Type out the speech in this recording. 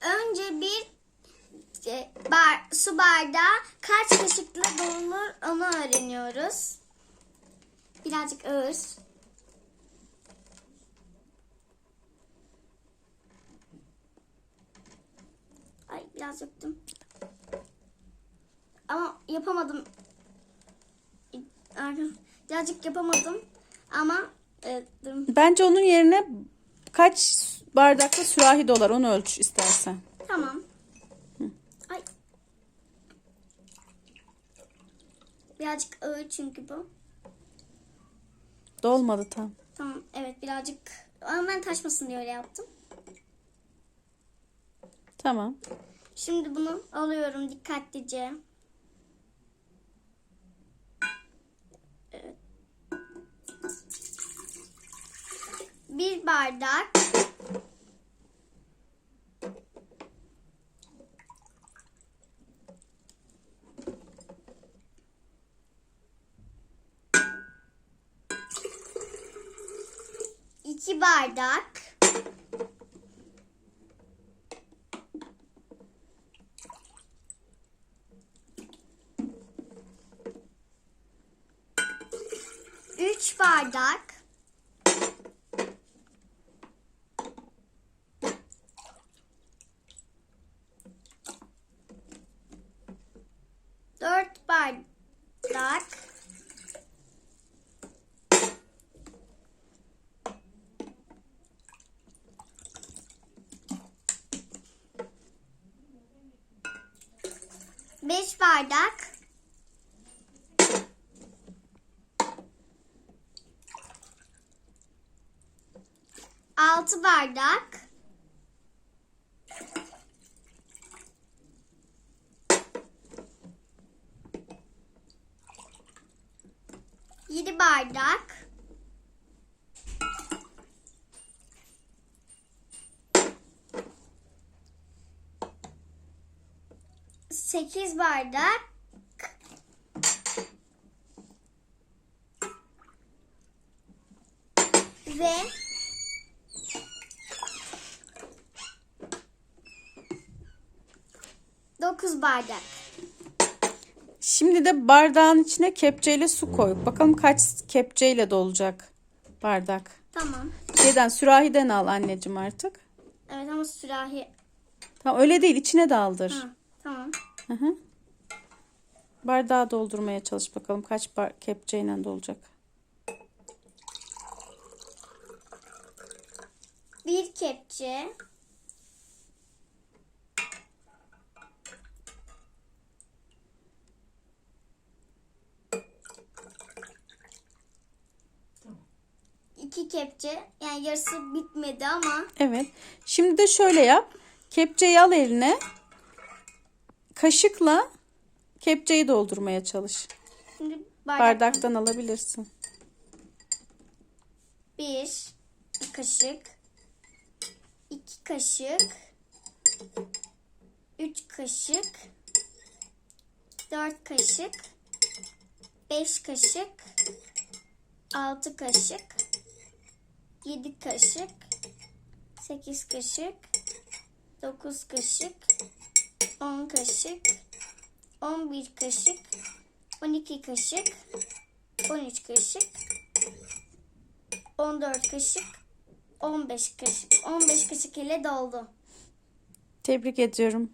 önce bir e, bar, su bardağı kaç kaşıkla dolunur onu öğreniyoruz. Birazcık ağır. Ay biraz döktüm. Ama yapamadım. Birazcık yapamadım. Ama e. Bence onun yerine kaç bardaklı sürahi dolar onu ölç istersen. Tamam. Ay. Birazcık ağır çünkü bu. Dolmadı tam. Tamam evet birazcık ama ben taşmasın diye öyle yaptım. Tamam. Şimdi bunu alıyorum dikkatlice. Evet. Bir bardak iki bardak. Üç bardak 5 bardak. Altı bardak. Yedi bardak. Sekiz bardak ve dokuz bardak. Şimdi de bardağın içine kepçeyle su koy. Bakalım kaç kepçeyle dolacak bardak. Tamam. Şeyden sürahiden al anneciğim artık. Evet ama sürahi. Tamam öyle değil içine daldır. Ha, tamam. Hı hı. Bardağı doldurmaya çalış bakalım kaç bar kepçeyle dolacak. Bir kepçe. İki kepçe. Yani yarısı bitmedi ama Evet. Şimdi de şöyle yap. Kepçeyi al eline. Kaşıkla kepçeyi doldurmaya çalış. şimdi bardak. Bardaktan alabilirsin. Bir kaşık. iki kaşık. Üç kaşık. Dört kaşık. Beş kaşık. Altı kaşık. Yedi kaşık. Sekiz kaşık. Dokuz kaşık. On kaşık. On bir kaşık. On iki kaşık. On üç kaşık. 14 kaşık, 15 kaşık, 15 kaşık ile doldu. Tebrik ediyorum.